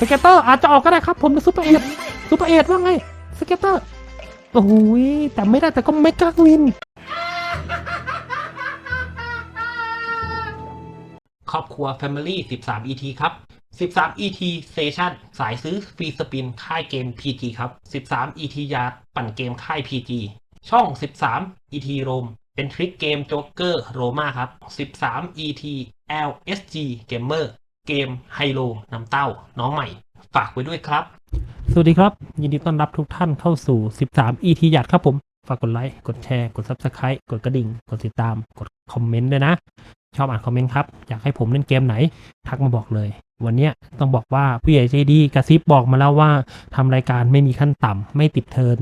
สเก็ตเตอร์อาจจะออกก็ได้ครับ ผมเป็นซูเปอร์เอทซูเปอร์เอทว่าไงสเก็ตเตอร์โอ้โหยแต่ไม่ได้แต่ก็ไม่กล้าวิน ครอบครัว Family 13 ET ครับ 13 ET Station สายซื้อฟรีสปินค่ายเกม PG ครับ 13 ET ยาปั่นเกมค่าย PG ช่อง 13 ET r o m เป็นทริคเกมโจ๊กเกอร์โรมาครับ 13 ET LSG Gamer เกมไฮโลน้ำเต้า น้องใหม่ ฝากไว้ด้วยครับ สวัสดีครับ ยินดีต้อนรับทุกท่านเข้าสู่ 13 ET ยาดครับผม ฝากกดไลค์ กดแชร์ กด Subscribe กดกระดิ่ง กดติดตาม กดคอมเมนต์ด้วยนะ ชอบอ่านคอมเมนต์ครับ อยากให้ผมเล่นเกมไหน ทักมาบอกเลย วันนี้ต้องบอกว่าผู้ใหญ่ใจดีกระซิบบอกมาแล้วว่าทำรายการไม่มีขั้นต่ำไม่ติดเทิน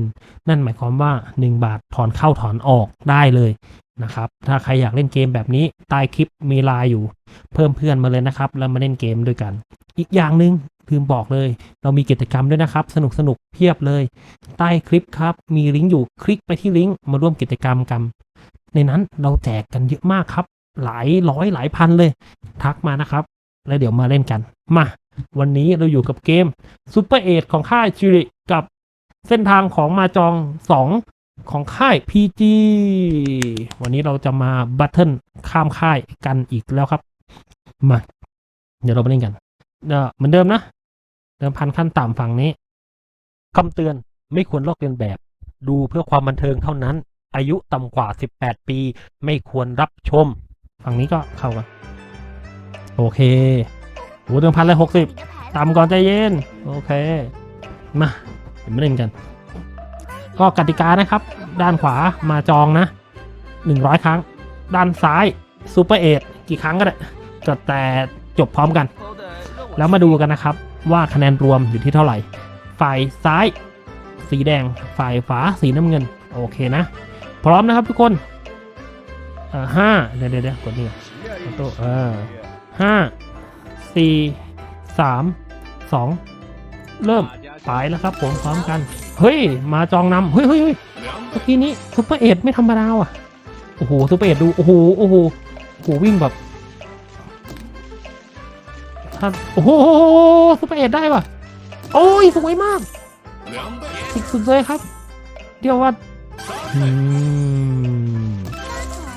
นั่นหมายความว่า 1 บาทถอนเข้าถอนออกได้เลย นะครับ ถ้าใครอยากเล่นเกมแบบนี้ใต้คลิปมีไลน์อยู่ เพิ่มเพื่อนมาเลยนะครับ แล้วมาเล่นเกมด้วยกัน อีกอย่างหนึ่งลืมบอกเลย เรามีกิจกรรมด้วยนะครับ สนุกสนุกเพียบเลย ใต้คลิปครับ มีลิงก์อยู่คลิกไปที่ลิงก์มาร่วมกิจกรรมกัน ในนั้นเราแจกกันเยอะมากครับ หลายร้อยหลายพันเลย ทักมานะครับ แล้วเดี๋ยวมาเล่นกัน มา วันนี้เราอยู่กับเกม Super 8ของค่ายจิริกับเส้นทางของมาจอง 2 ของค่าย PG วันนี้เราจะมาบัตเทิลข้ามค่ายกันอีกแล้วครับ มา เดี๋ยวเรามาเล่นกันเอ่อเหมือนเดิมนะ เดิมพันขั้นต่ำฝั่งนี้คำเตือนไม่ควรลอกเลียนแบบ ดูเพื่อความบันเทิงเท่านั้น อายุต่ำกว่า 18 ปี ไม่ควรรับชม ฝั่งนี้ก็เข้ากันโอเคโหเดิมพันเลยหกสิบต่ำก่อนใจเย็น โอเค มาเดี๋ยวมาเล่นกัน ก็กติกานะครับ ด้านขวามาจองนะ 100 ครั้ง ด้านซ้ายซูเปอร์เอกี่ครั้งก็ได้ก็แต่จบพร้อมกัน แล้วมาดูกันนะครับ ว่าคะแนนรวมอยู่ที่เท่าไหร่ ฝ่ายซ้าย สีแดง ฝ่ายขวาสีน้ำเงิน โอเคนะ พร้อมนะครับทุกคนเออห้าเดี๋ยวเดี๋ยวเดกดนี่โต๊ะเออห้าสี่สามสองเริ่มไปแล้วครับผมพร้อมกัน เฮ้ย มาจองนำเฮ้ยเฮ้ยเฮ้ยเมื่อกี้นี้ซุปเปอร์เอ็ดไม่ธรรมดาว่ะ โอ้โหซุปเปอร์เอ็ดดู โอ้โห โอ้โหโอ้โหวิ่งแบบถ้านโอ้โหซุปเปอร์เอ็ดได้ว่ะ โอ้ย สวยมาก สุดๆเลยครับ เดี๋ยวว่า อืม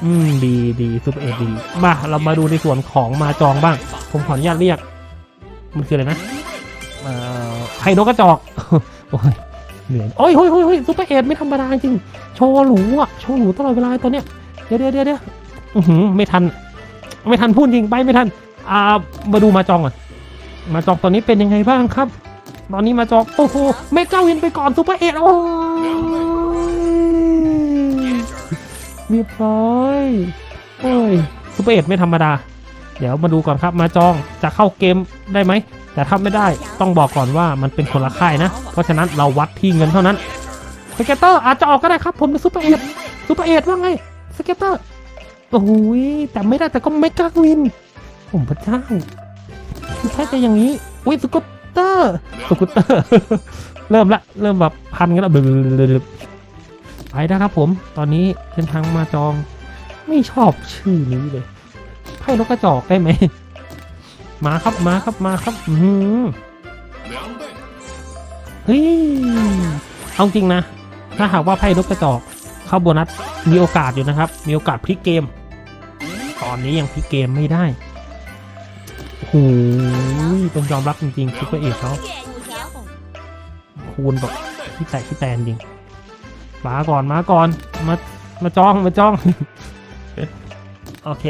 อืม ดีดีซุปเปอร์เอ็ดดี มา เรามาดูในส่วนของมาจองบ้าง ผมขออนุญาตเรียก มันคืออะไรนะอ่อไข่นกกระจอก โอ้ย เหนื่อยโอ้ยโอ้ยโอ้ยโอ้ยซุปเปอร์เอ็ดไม่ธรรมดาจริง โชว์หรูอะ โชว์หรูตลอดเวลาตอนเนี้ย เดี๋ยวเดี๋ยวเดี๋ยวเด้อไม่ทัน ไม่ทันพูดจริง ไปไม่ทัน อ่า มาดูมาจองก่อน มาจองตอนนี้เป็นยังไงบ้างครับ ตอนนี้มาจอง โอ้โหเมก้าวินไปก่อนซุปเปอร์เอ็ดโอ้ยเรียบร้อย โอ้ยซุปเปอร์เอ็ดไม่ธรรมดา เดี๋ยวมาดูก่อนครับ มาจอง จะเข้าเกมได้ไหม แต่ถ้าไม่ได้ต้องบอกก่อนว่ามันเป็นคนละค่ายนะ เพราะฉะนั้นเราวัดที่เงินเท่านั้นสเก็ตเตอร์อาจจะออกก็ได้ครับ ผมเป็นซูเปอร์เอ็ดซูเปอร์เอ็ดว่าไงสเก็ตเตอร์โอ้โหยแต่ไม่ได้แต่ก็ไม่กล้าวิน ผมพระเจ้าคือแค่จะอย่างนี้อุ้ยสกูตเตอร์สกูตเตอร์เริ่มละเริ่มแบบพันกันแล้วไปนะครับผมตอนนี้เส้นทางมาจอง ไม่ชอบชื่อนี้เลยไพ่นกกระจอกได้ไหม มาครับมาครับมาครับอือหือเฮ้ยเอาจริงนะ ถ้าหากว่าไพ่นกกระจอกเข้าโบนัสมีโอกาสอยู่นะครับ มีโอกาสพลิกเกม ตอนนี้ยังพลิกเกมไม่ได้โอ้โหต้องยอมรับจริงๆซุปเปอร์เอกเขาคูณแบบที่แตกที่แตนจริงมาก่อนมาก่อนมามาจ้องมาจ้อง โอเค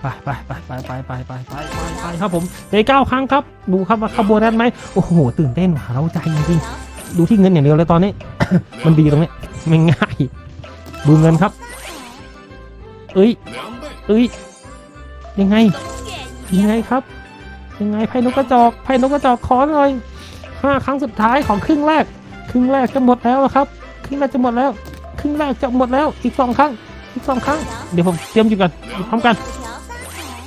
ไปไปไปไปไปไปไป ไปครับผมเดเก้าครั้งครับ ดูครับว่าขบวนนั้นไหมโอ้โห ตื่นเต้นหวาเราใจจริงๆดูที่เงินอย่างเดียวเลยตอนนี้ มันดีตรงนี้ไม่ง่าย ดูเงินครับ เอ้ย เอ้ย ยังไง ยังไงครับ ยังไงไพ่นกกระจอกไพ่นกกระจอกขอหน่อยห้าครั้งสุดท้ายของครึ่งแรก ครึ่งแรกจะหมดแล้วครับ ครึ่งแรกจะหมดแล้ว ครึ่งแรกจะหมดแล้ว อีกสองครั้ง อีกสองครั้ง เดี๋ยวผมเตรียมอยู่กันอยู่พร้อมกัน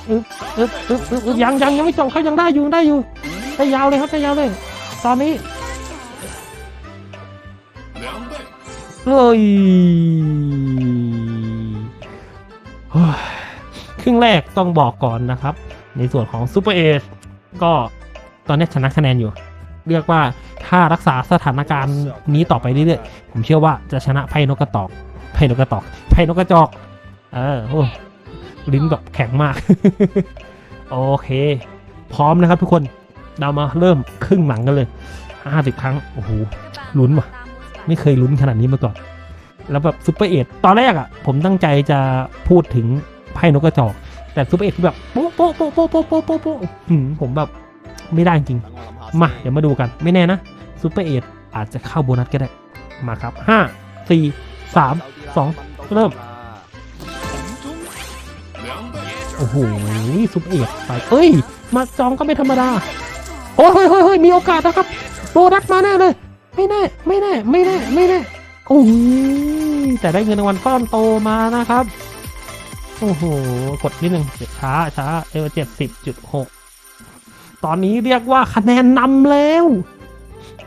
อึ๊บอึ๊บอึ๊บอึ๊บยังยังยังไม่จบเขายังได้อยู่ได้อยู่ได้ยาวเลยครับได้ยาวเลย ตอนนี้เฮ้ยครึ่งแรกต้องบอกก่อนนะครับ ในส่วนของซูเปอร์เอชก็ตอนนี้ชนะคะแนนอยู่ เรียกว่าถ้ารักษาสถานการณ์นี้ต่อไปเรื่อยๆ ผมเชื่อว่าจะชนะไพ่นกกระตอก ไพ่นกกระตอก ไพ่นกกระจอก เออ ลิ้นแบบแข็งมาก โอเค พร้อมนะครับทุกคนเรามาเริ่มครึ่งหลังกันเลยห้าสิบครั้ง โอ้โหลุ้นว่ะ ไม่เคยลุ้นขนาดนี้มาก่อน แล้วแบบซูเปอร์เอทตอนแรกอะ่ะ ผมตั้งใจจะพูดถึงไพ่นกกระจอก แต่ซูเปอร์เอทคือแบบโป๊ะโป๊ะโป๊ะโป๊ะโป๊ะโป๊ะผมแบบไม่ได้จริง มา เดี๋ยวมาดูกัน ไม่แน่นะซูเปอร์เอทอาจจะเข้าโบนัสก็ได้ มาครับห้าสี่สามสองเริ่ม อ้โหซูเปเอทไปเอ้ย มาจองก็ไม่ธรรมดา โอ้ยเฮ้ยเฮ้ยเฮ้ยมีโอกาสนะครับโบนัสมาแน่เลย ไม่แน่ ไม่แน่ ไม่แน่ ไม่แน่ โอ้ยแต่ได้เงินรางวัลก้อนโตมานะครับ โอ้โห กดนิดนึงช้าช้าเอวเจ็ดสิบจุดหกตอนนี้เรียกว่าคะแนนนำแล้ว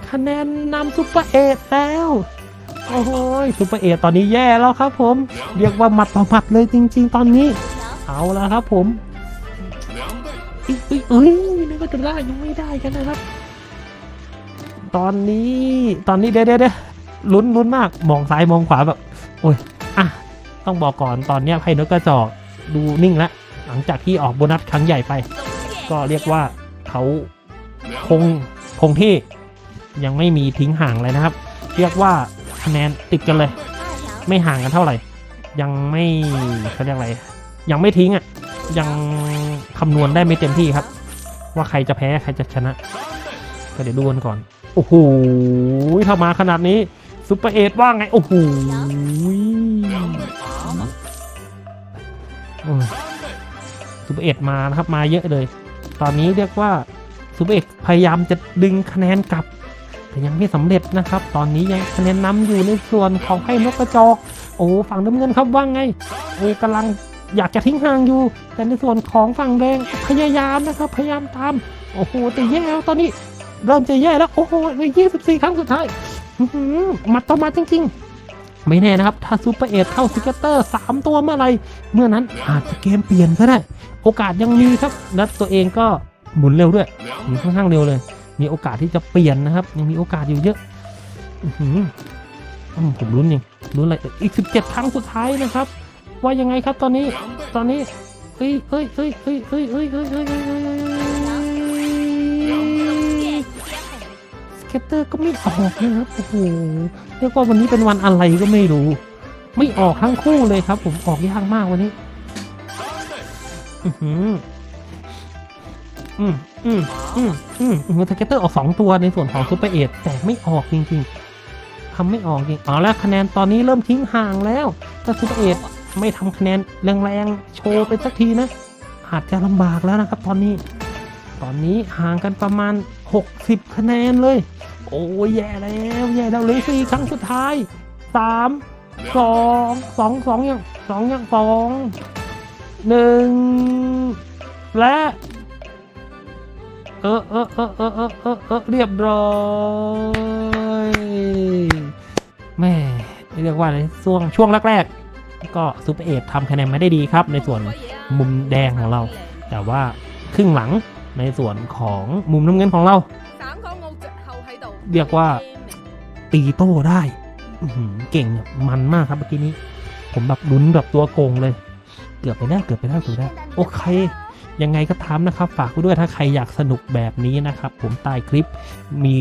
คะแนนนำซุปเปอร์เอทแล้วโอ้โหซุปเปอร์เอทตอนนี้แย่แล้วครับผม เรียกว่าหมัดต่อหมัดเลยจริง ๆ ตอนนี้ เอาแล้วครับผมเอ้ยเอ้ยเอ้ยนึกว่าจะได้ยังไม่ได้กันนะครับ ตอนนี้ตอนนี้เดี๋ยวเดี๋ยวเดี๋ยวลุ้นลุ้นมากมองซ้ายมองขวาแบบ โอ้ยอะต้องบอกก่อนตอนเนี้ยไพ่นกกระจอกดูนิ่งแล้วหลังจากที่ออกโบนัสครั้งใหญ่ไป ก็เรียกว่าเขาคงคงที่ยังไม่มีทิ้งห่างเลยนะครับ เรียกว่าคะแนนติดกันเลย ไม่ห่างกันเท่าไหร่ ยังไม่เขาเรียกอะไร ยังไม่ทิ้งอะ ยังคำนวณได้ไม่เต็มที่ครับ ว่าใครจะแพ้ใครจะชนะ ก็เดี๋ยวดูกันก่อน โอ้โหถ้ามาขนาดนี้ซุปเปอร์เอทว่าไง โอ้โหซุปเปอร์เอทมานะครับมาเยอะเลย ตอนนี้เรียกว่าซูเปอร์เอกพยายามจะดึงคะแนนกลับ แต่ยังไม่สำเร็จนะครับ ตอนนี้ยังคะแนนนำอยู่ในส่วนของไพ่นกกระจอก โอ้ฝั่งน้ำเงินครับว่าไงโอ้กำลัง อยากจะทิ้งห่างอยู่ แต่ในส่วนของฝั่งแดงพยายามนะครับ พยายามตาม โอ้โหแต่แย่แล้วตอนนี้ เริ่มจะแย่แล้ว โอ้โหในยี่สิบสี่ครั้งสุดท้ายหมัดต่อมาจริง ๆ ไม่แน่นะครับ ถ้าซูเปอร์เอทเข้าซิกเตอร์สามตัวเมื่อไร เมื่อนั้นอาจจะเกมเปลี่ยนก็ได้ โอกาสยังมีครับและตัวเองก็หมุนเร็วด้วยหมุนค่อนข้างเร็วเลย มีโอกาสที่จะเปลี่ยนนะครับ ยังมีโอกาสอยู่เยอะอื้อหืออืมผมลุ้นยังลุ้นอะไรอีกสิบเจ็ดครั้งสุดท้ายนะครับ ว่ายังไงครับตอนนี้ ตอนนี้เฮ้ยเฮ้ยเฮ้ยเฮ้ยเฮ้ยเฮ้ยเฮ้ยเฮ้ยสเก็ตเตอร์ก็ไม่ออกนะครับโอ้โหเรียกว่าวันนี้เป็นวันอะไรก็ไม่รู้ ไม่ออกทั้งคู่เลยครับ ผมออกยากมากวันนี้ อืมอืมอืมอืมอืมสเก็ตเตอร์ออกสองตัวในส่วนของซูเปอร์เอทแต่ไม่ออกจริงๆทำไม่ออกจริงอ๋อแล้วคะแนนตอนนี้เริ่มทิ้งห่างแล้วถ้าซูเปอร์เอท ไม่ทำคะแนนแรงๆ โชว์ไปสักทีนะ อาจจะลำบากแล้วนะครับตอนนี้ ตอนนี้ห่างกันประมาณ 60 คะแนนเลย โอ้ยแย่แล้วแย่แล้วเลยสี่ครั้งสุดท้ายสามสองสองสองยังสองยังสองหนึ่งและเออเออเออเออเออเออเออเรียบร้อยแม่เรียกว่าในช่วงช่วงแรกๆ ก็ซูเปอร์เอททำคะแนนไม่ได้ดีครับ ในส่วนมุมแดงของเรา แต่ว่าครึ่งหลังในส่วนของมุมน้ำเงินของเรา เรียกว่าตีโต้ได้เก่งมันมากครับเมื่อกี้นี้ ผมแบบลุ้นแบบตัวโกงเลย เกือบไปได้เกือบไปได้เกือบได้โอเคยังไงก็ทำนะครับ ฝากไว้ด้วยถ้าใครอยากสนุกแบบนี้นะครับ ผมใต้คลิปมี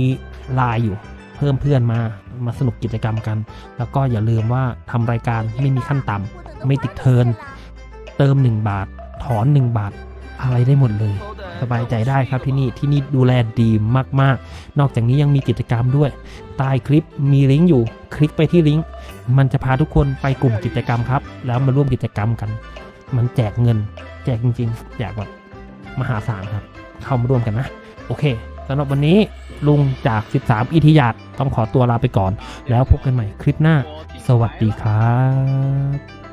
ไลน์อยู่ เพิ่มเพื่อนมา มาสนุกกิจกรรมกัน แล้วก็อย่าลืมว่าทำรายการไม่มีขั้นต่ำไม่ติดเทิน เติม 1 บาท ถอน 1 บาท อะไรได้หมดเลย สบายใจได้ครับที่นี่ที่นี่ดูแลดีมากๆ นอกจากนี้ยังมีกิจกรรมด้วย ใต้คลิปมีลิงก์อยู่ คลิกไปที่ลิงก์มันจะพาทุกคนไปกลุ่มกิจกรรมครับ แล้วมาร่วมกิจกรรมกัน มันแจกเงิน แจกจริงๆแจกแบบมหาศาลครับ เข้ามาร่วมกันนะ โอเคสำหรับวันนี้ ลุงจาก 13 อิทยาตต้องขอตัวลาไปก่อน แล้วพบกันใหม่คลิปหน้า สวัสดีครับ